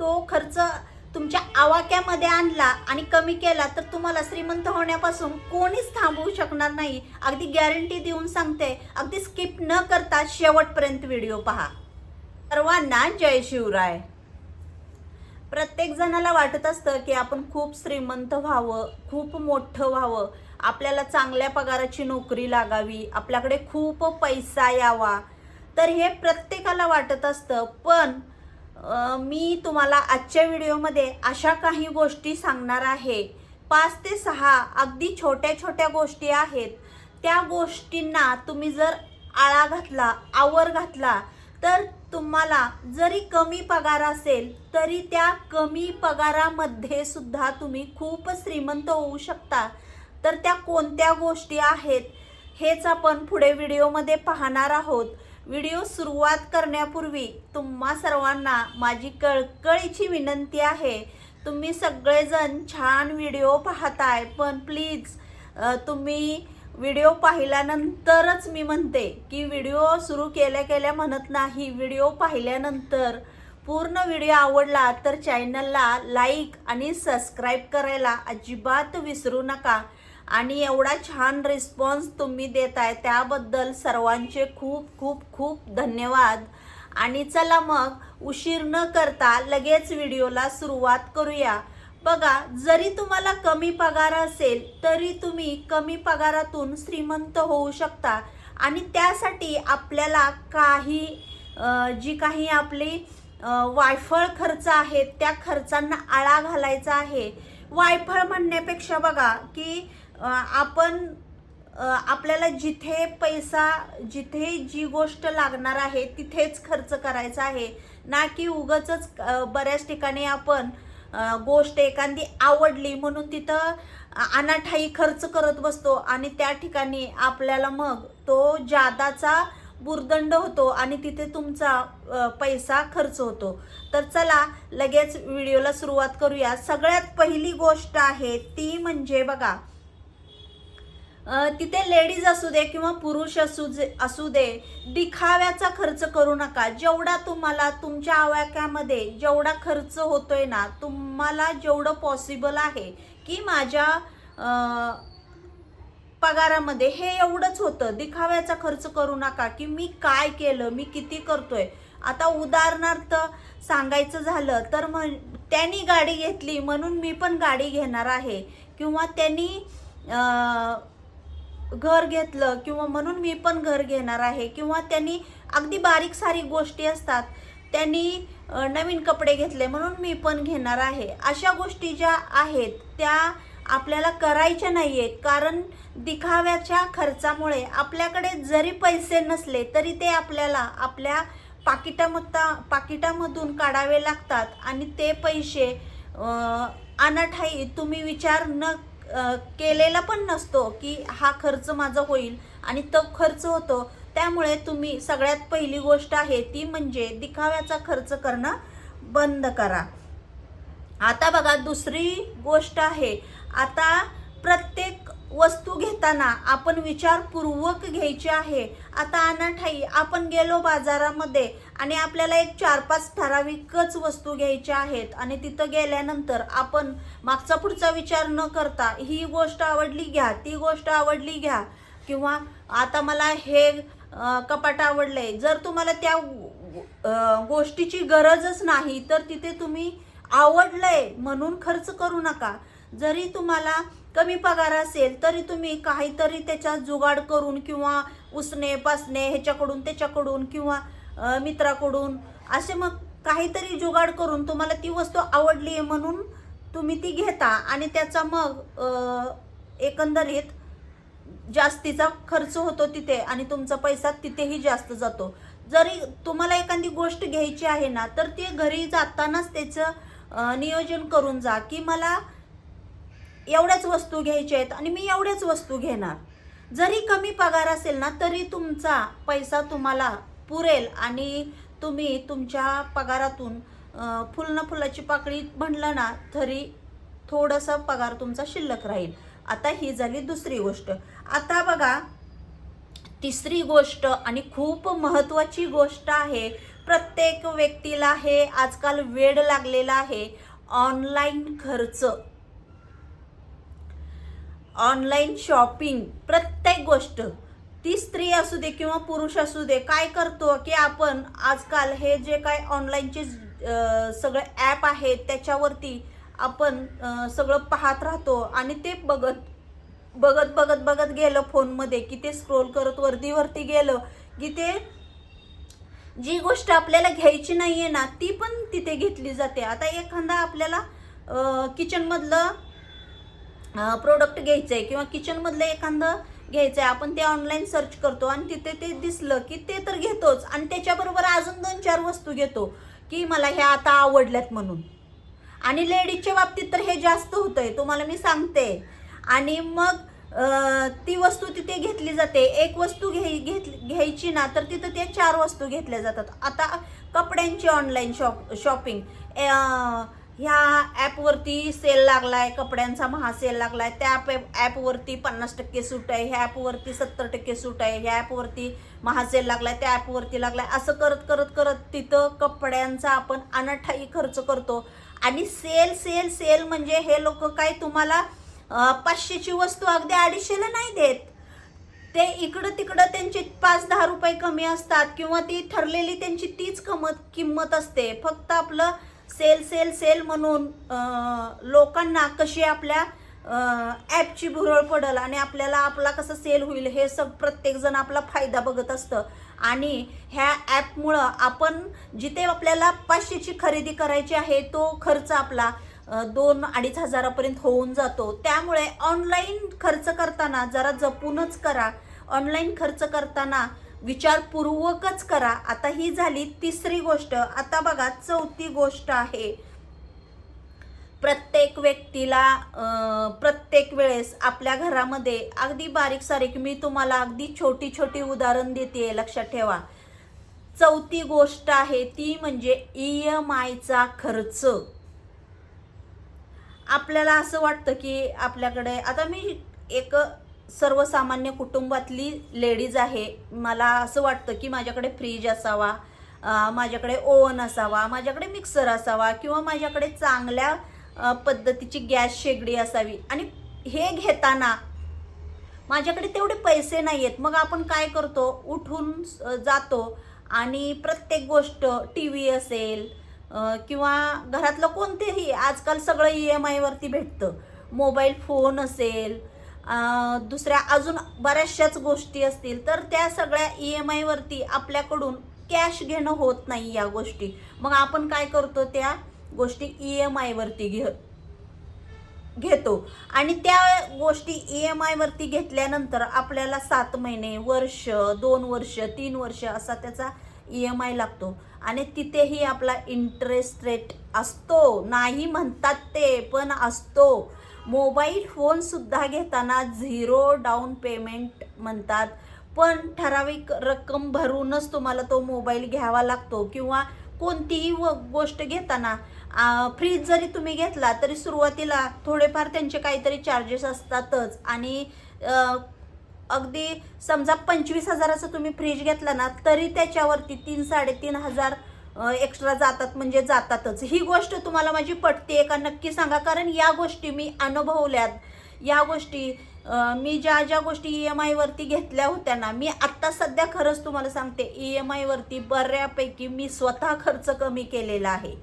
तो खर्च तुमच्या आवाक्यामध्ये आणला आणि कमी केला तर तुम्हाला श्रीमंत होण्यापासून कोणीच थांबवू शकणार नाही. अगदी गॅरंटी देऊन सांगते अगदी स्किप न करता शेवटपर्यंत व्हिडिओ पहा. सर्वांना जय शिवराय. प्रत्येक जणाला वाटत असतं की आपण खूप श्रीमंत व्हावं खूप मोठं व्हावं. आपल्याला चांगल्या पगाराची नोकरी लागावी आपल्याकडे खूप पैसा यावा. तर हे प्रत्येकाला वाटत असतं पण मी तुम्हाला आजच्या व्हिडिओमध्ये अशा काही गोष्टी सांगणार आहे. पाच ते सहा अगदी छोट्या छोट्या गोष्टी आहेत. त्या गोष्टींना तुम्ही जर आळा घातला आवर घातला तर तुम्हाला जरी कमी पगार असेल तरी त्या कमी पगारामध्ये सुद्धा तुम्ही खूप श्रीमंत होऊ शकता. तर त्या कोणत्या गोष्टी आहेत हेच आपण पुढे व्हिडिओमध्ये पाहणार आहोत. व्हिडिओ सुरुवात करण्यापूर्वी तुम्हा सर्वांना माझी कळकळीची विनंती आहे. तुम्ही सगळेजण छान व्हिडिओ पाहताय पण प्लीज तुम्ही व्हिडिओ पाहिल्यानंतरच मी म्हणते की व्हिडिओ सुरू केल्या केल्या म्हणत नाही. व्हिडिओ पाहिल्यानंतर पूर्ण व्हिडिओ आवडला तर चॅनलला लाईक आणि सबस्क्राईब करायला अजिबात विसरू नका. आणि एवढा छान रिस्पॉन्स तुम्ही देत आहे त्याबद्दल सर्वांचे खूप खूप खूप धन्यवाद. आणि चला मग उशीर न करता लगेच व्हिडिओला सुरुवात करूया. बघा जरी तुम्हाला कमी पगार असेल तरी तुम्ही कमी पगारातून श्रीमंत होऊ शकता. आणि त्यासाठी आपल्याला काही जी काही आपली वायफळ खर्च आहेत त्या खर्चांना आळा घालायचा आहे. वायफळ म्हणण्यापेक्षा बघा की आपण आपल्याला जिथे पैसा जिथे जी गोष्ट लागणार आहे तिथेच खर्च करायचा आहे. ना की उगच बऱ्याच ठिकाणी आपण गोष्ट एखादी आवडली म्हणून तिथं अनाठाई खर्च करत बसतो आणि त्या ठिकाणी आपल्याला मग तो जादाचा बुरदंड होतो आणि तिथे तुमचा पैसा खर्च होतो. तर चला लगेच व्हिडिओला सुरुवात करूया. सगळ्यात पहिली गोष्ट आहे ती म्हणजे बघा तिथे लेडीज असू दे किंवा पुरुष असू दे असू दे दिखाव्याचा खर्च करू नका. जेवढा तुम्हाला तुमच्या आवाक्यामध्ये जेवढा खर्च होतोय ना तुम्हाला जेवढं पॉसिबल आहे की माझ्या पगारामध्ये हे एवढंच होतं. दिखाव्याचा खर्च करू नका की मी काय केलं मी किती करतोय. आता उदाहरणार्थ सांगायचं झालं तर म्हण त्यांनी गाडी घेतली म्हणून मी पण गाडी घेणार आहे. किंवा त्यांनी घर घेतलं किंवा म्हणून मी पण घर घेणार आहे किंवा त्यांनी अगदी बारीक सारीक गोष्टी असतात त्यांनी नवीन कपडे घेतले म्हणून मी पण घेणार आहे. अशा गोष्टी ज्या आहेत त्या आपल्याला करायच्या नाही आहेत कारण दिखाव्याच्या खर्चामुळे आपल्याकडे जरी पैसे नसले तरी ते आपल्याला आपल्या पाकिटामत्ता पाकिटामधून काढावे लागतात. आणि ते पैसे अनाठाई तुम्ही विचार न केलेला पण नसतो की हा खर्च माझा होईल आणि तो खर्च होतो. त्यामुळे तुम्ही सगळ्यात पहिली गोष्ट आहे ती म्हणजे दिखाव्याचा खर्च करणं बंद करा. आता बघा दुसरी गोष्ट आहे. आता प्रत्येक वस्तू घेताना आपण विचारपूर्वक घ्यायची आहे. आता अनाठाई आपण गेलो बाजारामध्ये आणि आपल्याला एक चार पाच ठराविकच वस्तू घ्यायच्या आहेत आणि तिथं गेल्यानंतर आपण मागचा पुढचा विचार न करता ही गोष्ट आवडली घ्या ती गोष्ट आवडली घ्या. किंवा आता मला हे कपाट आवडलंय. जर तुम्हाला त्या गोष्टीची गरजच नाही तर तिथे तुम्ही आवडलंय म्हणून खर्च करू नका. जरी तुम्हाला कमी पगार असेल तरी तुम्ही काहीतरी त्याच्यात जुगाड करून किंवा उसने पासणे ह्याच्याकडून त्याच्याकडून किंवा मित्राकडून असे मग काहीतरी जुगाड करून तुम्हाला ती वस्तू आवडली आहे म्हणून तुम्ही ती घेता आणि त्याचा मग एकंदरीत जास्तीचा खर्च होतो तिथे आणि तुमचा पैसा तिथेही जास्त जातो. जरी तुम्हाला एखादी गोष्ट घ्यायची आहे ना तर ते घरी जातानाच त्याचं नियोजन करून जा. की मला एवढ्याच वस्तू घ्यायच्या आहेत आणि मी एवढ्याच वस्तू घेणार. जरी कमी पगार असेल ना तरी तुमचा पैसा तुम्हाला पुरेल आणि तुम्ही तुमच्या पगारातून अं, फुलाची पाकळी म्हणलं ना तरी थोडंसं पगार तुमचा शिल्लक राहील. आता ही झाली दुसरी गोष्ट. आता बघा तिसरी गोष्ट आणि खूप महत्त्वाची गोष्ट आहे प्रत्येक व्यक्तीला हे आजकाल वेड लागलेला आहे ऑनलाईन खर्च. ऑनलाईन शॉपिंग प्रत्येक गोष्ट. ती स्त्री असू दे किंवा पुरुष असू दे काय करतो की आपण आजकाल हे जे काय ऑनलाईनचे सगळं सगळे ॲप आहेत त्याच्यावरती आपण सगळं पाहत राहतो आणि ते बघत बघत बघत बघत गेलं फोनमध्ये की ते स्क्रोल करत वरती वरती गेलं की ते जी गोष्ट आपल्याला घ्यायची नाही आहे ना ती पण तिथे घेतली जाते. आता एखादा आपल्याला किचनमधलं प्रोडक्ट घ्यायचं आहे किंवा किचनमधलं एखादं घ्यायचं आहे आपण ते ऑनलाईन सर्च करतो आणि तिथे ते दिसलं की ते तर घेतोच. आणि त्याच्याबरोबर अजून दोन चार वस्तू घेतो की मला ह्या आता आवडल्यात म्हणून. आणि लेडीजच्या बाबतीत तर हे जास्त होतंय तुम्हाला मी सांगते. आणि मग ती वस्तू तिथे घेतली जाते. एक वस्तू घ्याय घेत घ्यायची ना तर तिथं त्या चार वस्तू घेतल्या जातात. आता कपड्यांची ऑनलाईन शॉप शॉपिंग ह्या ॲपवरती सेल लागलाय कपड्यांचा महासेल लागलाय. त्या ॲप ॲपवरती पन्नास टक्के सूट आहे ह्या ॲपवरती सत्तर टक्के सूट आहे ह्या ॲपवरती महासेल लागलाय त्या ॲपवरती लागलाय. असं करत करत करत तिथं कपड्यांचा आपण अनाठाई खर्च करतो. आणि सेल सेल सेल म्हणजे हे लोक काय तुम्हाला पाचशेची वस्तू अगदी अडीचशेला नाही देत. ते इकडं तिकडं त्यांचे पाच दहा रुपये कमी असतात किंवा ती ठरलेली त्यांची तीच कमत किंमत असते. फक्त आपलं सेल सेल सेल म्हणून लोकांना कशी आपल्या ॲपची भुरळ पडल आणि आपल्याला आपला कसं सेल होईल हे सग प्रत्येकजण आपला फायदा बघत असतं. आणि ह्या ॲपमुळं आपण जिथे आपल्याला पाचशेची खरेदी करायची आहे तो खर्च आपला दोन अडीच हजारापर्यंत होऊन जातो. त्यामुळे ऑनलाईन खर्च करताना जरा जपूनच करा. ऑनलाईन खर्च करताना विचारपूर्वकच करा. आता ही झाली तिसरी गोष्ट. आता बघा चौथी गोष्ट आहे. प्रत्येक व्यक्तीला प्रत्येक वेळेस आपल्या घरामध्ये अगदी बारीक सारीक मी तुम्हाला अगदी छोटी छोटी उदाहरण देते लक्षात ठेवा. चौथी गोष्ट आहे ती म्हणजे ई एम आयचा खर्च. आपल्याला असं वाटतं की आपल्याकडे आता मी एक सर्वसामान्य कुटुंबातली लेडीज आहे. मला असं वाटतं की माझ्याकडे फ्रीज असावा माझ्याकडे ओव्हन असावा माझ्याकडे मिक्सर असावा किंवा माझ्याकडे चांगल्या पद्धतीची गॅस शेगडी असावी. आणि हे घेताना माझ्याकडे तेवढे पैसे नाही आहेत मग आपण काय करतो? उठून जातो आणि प्रत्येक गोष्ट टी व्ही असेल किंवा घरातलं कोणतेही आजकाल सगळं ई एम आयवरती भेटतं. मोबाईल फोन असेल दुसऱ्या अजून बऱ्याचशाच गोष्टी असतील तर त्या सगळ्या ई एम आयवरती आपल्याकडून कॅश घेणं होत नाही या गोष्टी. मग आपण काय करतो त्या गोष्टी ई एम आयवरती घे घेतो. आणि त्या गोष्टी ई एम आयवरती घेतल्यानंतर आपल्याला सात महिने वर्ष दोन वर्ष तीन वर्ष असा त्याचा ई एम आय लागतो. आणि तिथेही आपला इंटरेस्ट रेट असतो. नाही म्हणतात ते पण असतो. मोबाईल फोनसुद्धा घेताना झिरो डाऊन पेमेंट म्हणतात. पण ठराविक रक्कम भरूनच तुम्हाला तो मोबाईल घ्यावा लागतो किंवा कोणतीही व गोष्ट घेताना फ्रीज जरी तुम्ही घेतला तरी सुरुवातीला थोडेफार त्यांचे काहीतरी चार्जेस असतातच. आणि अगदी समजा पंचवीस हजाराचं तुम्ही फ्रीज घेतला ना तरी त्याच्यावरती तीन साडेतीन हजार एक्स्ट्रा जातात म्हणजे जातातच. ही गोष्ट तुम्हाला माझी पटते का? नक्की सांगा. कारण या गोष्टी मी अनुभवल्यात. या गोष्टी मी ज्या ज्या गोष्टी ई एम आयवरती घेतल्या होत्या ना मी आत्ता सध्या खरंच तुम्हाला सांगते ई एम आयवरती बऱ्यापैकी मी स्वतः खर्च कमी केलेला आहे.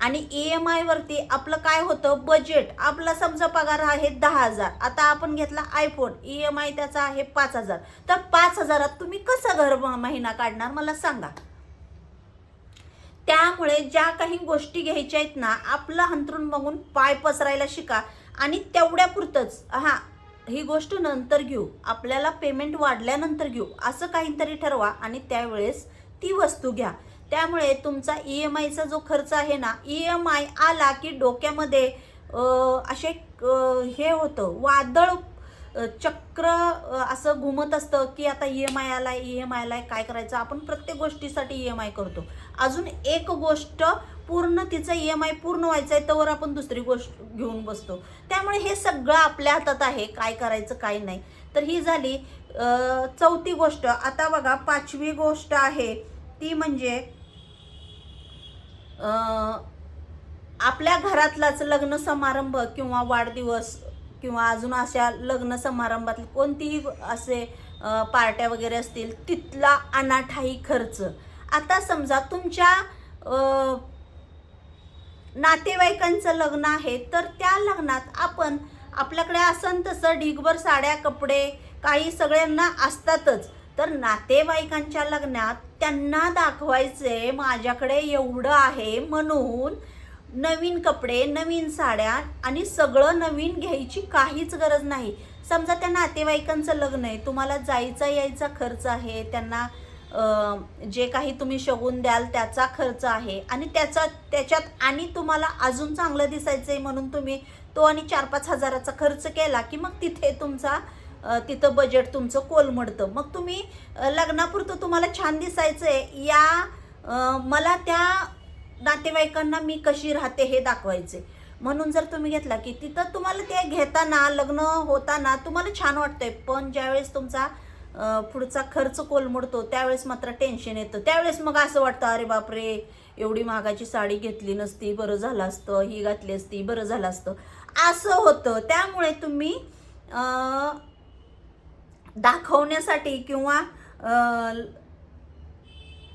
आणि ई एम आयवरती आपलं काय होतं? बजेट आपला समजा पगार आहे दहा हजार. आता आपण घेतला आयफोन ई एम आय त्याचा आहे पाच हजार. तर पाच हजारात तुम्ही कसं घर म- महिना काढणार? मला सांगा. त्यामुळे ज्या काही गोष्टी घ्यायच्या आहेत ना आपलं हंतरून बघून पाय पसरायला शिका आणि तेवढ्या पुरतंच हा ही गोष्ट नंतर घेऊ. आपल्याला पेमेंट वाढल्यानंतर घेऊ. असं काहीतरी ठरवा आणि त्यावेळेस ती वस्तू घ्या. त्यामुळे तुमचा ई एम आयचा जो खर्च आहे ना ई एम आय आला की डोक्यामध्ये असे हे होतं वादळ चक्र असं घुमत असतं की आता ई एम आय आलाय ई एम आय आलाय काय करायचं? आपण प्रत्येक गोष्टीसाठी ई एम आय करतो. अजून एक गोष्ट पूर्ण तिचं ई एम आय पूर्ण व्हायचं आहे तर आपण दुसरी गोष्ट घेऊन बसतो. त्यामुळे हे सगळं आपल्या हातात आहे काय करायचं काय नाही. तर ही झाली चौथी गोष्ट. आता बघा पाचवी गोष्ट आहे ती म्हणजे आपल्या घरातलाच लग्न समारंभ किंवा वाढदिवस किंवा अजून अशा लग्न समारंभातले कोणतीही असे पार्ट्या वगैरे असतील तिथला अनाठाई खर्च. आता समजा तुमच्या नातेवाईकांचं लग्न आहे तर त्या लग्नात आपण आपल्याकडे असन तसं ढिगभर साड्या कपडे काही सगळ्यांना असतातच. तर नातेवाईकांच्या लग्नात त्यांना दाखवायचे माझ्याकडे एवढं आहे म्हणून नवीन कपडे नवीन साड्या आणि सगळं नवीन घ्यायची काहीच गरज नाही. समजा त्या नातेवाईकांचं लग्न आहे तुम्हाला जायचा यायचा खर्च आहे त्यांना जे काही तुम्ही शगून द्याल त्याचा खर्च आहे आणि त्याचा त्याच्यात आणि तुम्हाला अजून चांगलं दिसायचं आहे म्हणून तुम्ही तो आणि चार पाच हजाराचा खर्च केला की मग तिथे तुमचा तिथं बजेट तुमचं कोलमडतं. मग तुम्ही लग्नापुरतं तुम्हाला छान दिसायचं आहे या मला त्या नातेवाईकांना मी कशी राहते हे दाखवायचे. म्हणून जर तुम्ही घेतला की तिथं तुम्हाला ते घेताना लग्न होताना तुम्हाला छान वाटतंय. पण ज्यावेळेस तुमचा पुढचा खर्च कोलमडतो त्यावेळेस मात्र टेन्शन येतं. त्यावेळेस मग असं वाटतं अरे बापरे एवढी महागाची साडी घेतली नसती बरं झालं असतं ही घातली असती बरं झालं असतं. असं होतं. त्यामुळे तुम्ही दाखवण्यासाठी किंवा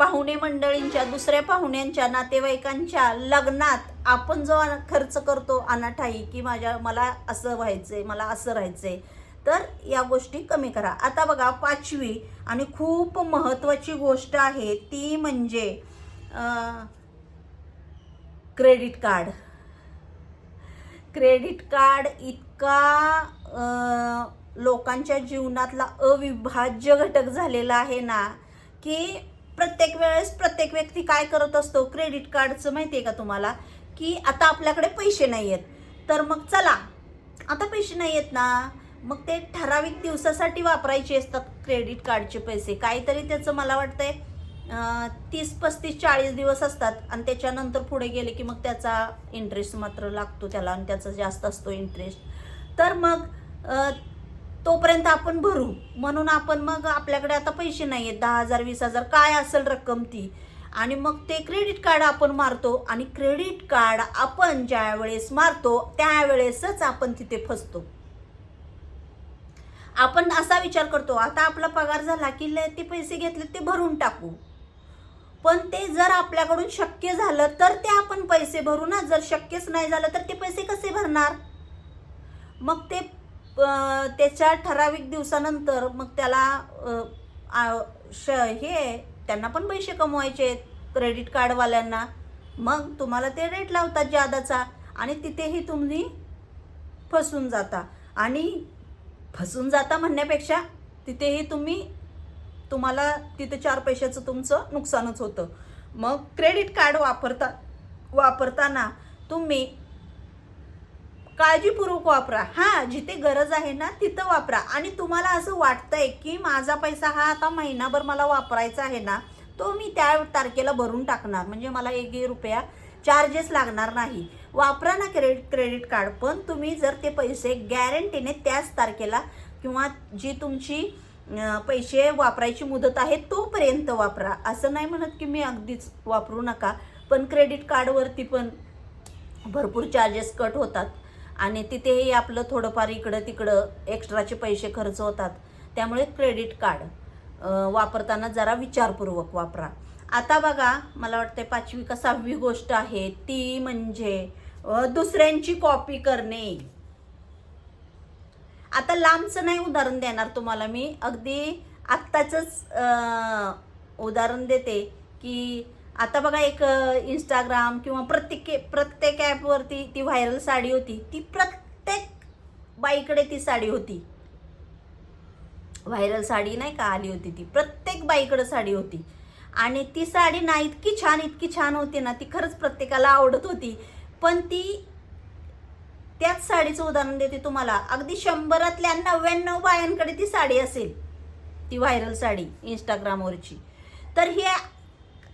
पाहुणे मंडळींच्या दुसऱ्या पाहुण्यांच्या नातेवाईकांच्या लग्नात आपण जो खर्च करतो अनाठाई की माझ्या मला असं व्हायचंय मला असं राहायचंय तर या गोष्टी कमी करा. आता बघा पाचवी आणि खूप महत्त्वाची गोष्ट आहे ती म्हणजे क्रेडिट कार्ड. क्रेडिट कार्ड इतका लोकांच्या जीवनातला अविभाज्य घटक झालेला आहे ना की प्रत्येक वेळेस प्रत्येक व्यक्ती काय करत असतो? क्रेडिट कार्डचं माहिती आहे का तुम्हाला? की आता आपल्याकडे पैसे नाही आहेत तर मग चला आता पैसे नाही आहेत ना? मग ते ठराविक दिवसासाठी वापरायचे असतात क्रेडिट कार्डचे पैसे. काहीतरी त्याचं मला वाटतंय तीस पस्तीस चाळीस दिवस असतात. आणि त्याच्यानंतर पुढे गेले की मग त्याचा इंटरेस्ट मात्र लागतो त्याला आणि त्याचा जास्त असतो इंटरेस्ट तर मग तोपर्यंत आपण भरू. म्हणून आपण मग आपल्याकडे आता पैसे नाही आहेत दहा हजार वीस हजार काय असेल रक्कम ती? आणि मग ते क्रेडिट कार्ड आपण मारतो आणि क्रेडिट कार्ड आपण ज्या वेळेस मारतो त्यावेळेसच आपण तिथे फसतो. आपण असा विचार करतो आता आपला पगार झाला की ते पैसे घेतले ते भरून टाकू. पण ते जर आपल्याकडून शक्य झालं तर ते आपण पैसे भरू ना. जर शक्यच नाही झालं तर ते पैसे कसे भरणार? मग ते त्याच्या ठराविक दिवसानंतर मग त्याला श हे त्यांना पण पैसे कमवायचे आहेत क्रेडिट कार्डवाल्यांना मग तुम्हाला ते रेट लावतात जादाचा आणि तिथेही तुम्ही फसून जाता. आणि फसून जाता म्हणण्यापेक्षा तिथेही तुम्ही तुम्हाला तिथे चार पैशाचं तुमचं नुकसानच होतं. मग क्रेडिट कार्ड वापरता वापरताना तुम्ही काळजीपूर्वक वापरा. हां जिथे गरज आहे ना तिथं वापरा. आणि तुम्हाला असं वाटतंय की माझा पैसा हा आता महिनाभर मला वापरायचा आहे ना तो मी त्या तारखेला भरून टाकणार. म्हणजे मला एकही रुपया चार्जेस लागणार नाही. वापरा ना क्रेडिट क्रेडिट कार्ड. पण तुम्ही जर ते पैसे गॅरंटीने त्याच तारखेला किंवा जी तुमची पैसे वापरायची मुदत आहे तोपर्यंत वापरा. असं नाही म्हणत की मी अगदीच वापरू नका. पण क्रेडिट कार्डवरती पण भरपूर चार्जेस कट होतात. आणि तिथेही आपलं थोडंफार इकडं तिकडं एक्स्ट्राचे पैसे खर्च होतात. त्यामुळे क्रेडिट कार्ड वापरताना जरा विचारपूर्वक वापरा. आता बघा मला वाटते पाचवी का सहावी गोष्ट आहे ती म्हणजे दुसऱ्यांची कॉपी करणे. आता लांबचं नाही उदाहरण देणार तुम्हाला मी. अगदी आत्ताचंच उदाहरण देते की आता बघा एक इंस्टाग्राम किंवा प्रत्येक प्रत्येक ॲपवरती ती व्हायरल साडी होती. ती प्रत्येक बाईकडे ती साडी होती. व्हायरल साडी नाही का आली होती ती. प्रत्येक बाईकडे साडी होती. आणि ती साडी ना इतकी छान इतकी छान होती ना ती खरंच प्रत्येकाला आवडत होती. पण ती त्याच साडीचं उदाहरण देते तुम्हाला. अगदी शंभरातल्या नव्याण्णव बायांकडे ती साडी असेल. ती व्हायरल साडी इंस्टाग्रामवरची तर हे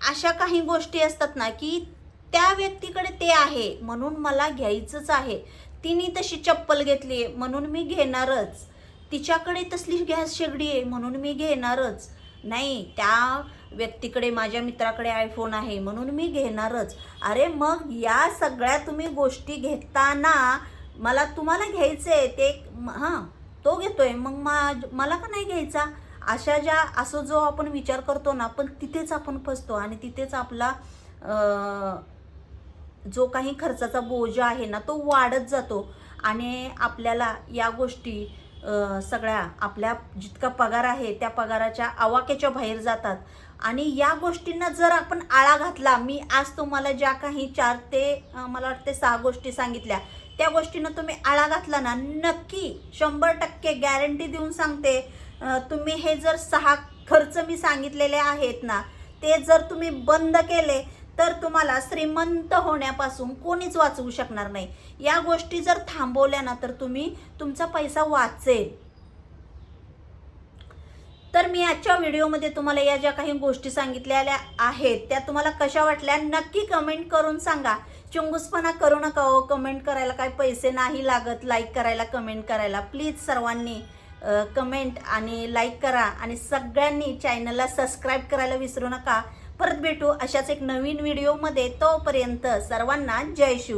अशा काही गोष्टी असतात ना की त्या व्यक्तीकडे ते आहे म्हणून मला घ्यायचंच आहे. तिने तशी चप्पल घेतली आहे म्हणून मी घेणारच. तिच्याकडे तसली गॅस शेगडी आहे म्हणून मी घेणारच. नाही त्या व्यक्तीकडे माझ्या मित्राकडे आयफोन आहे म्हणून मी घेणारच. अरे मग या सगळ्या तुम्ही गोष्टी घेताना मला तुम्हाला घ्यायचं आहे ते हां तो घेतोय मग मा- मला का नाही घ्यायचा? अशा ज्या असं जो आपण विचार करतो ना पण तिथेच आपण फसतो आणि तिथेच आपला जो काही खर्चाचा बोजा आहे ना तो वाढत जातो. आणि आपल्याला या गोष्टी सगळ्या आपल्या जितका पगार आहे त्या पगाराच्या आवाक्याच्या बाहेर जातात. आणि या गोष्टींना जर आपण आळा घातला मी आज तुम्हाला ज्या काही चार ते मला वाटते सहा गोष्टी सांगितल्या त्या गोष्टींना तुम्ही आळा घातला ना नक्की शंभर टक्के गॅरंटी देऊन सांगते. तुम्ही हे जर सहा खर्च मी सांगितलेले आहेत ना ते जर तुम्ही बंद केले तर तुम्हाला श्रीमंत होण्यापासून कोणीच वाचवू शकणार नाही. या गोष्टी जर थांबवल्या ना तर तुम्ही तुमचा पैसा वाचेल. तर मी आजच्या व्हिडिओमध्ये तुम्हाला या ज्या काही गोष्टी सांगितलेल्या आहेत त्या तुम्हाला कशा वाटल्या नक्की कमेंट करून सांगा. चुंगूसपणा करू नका हो कमेंट करायला काय पैसे नाही लागत लाईक करायला कमेंट करायला. प्लीज सर्वांनी कमेंट आणि लाईक करा आणि सगळ्यांनी चॅनलला सबस्क्राईब करायला विसरू नका. परत भेटू अशाच एक नवीन व्हिडिओमध्ये तोपर्यंत सर्वांना जय शिव.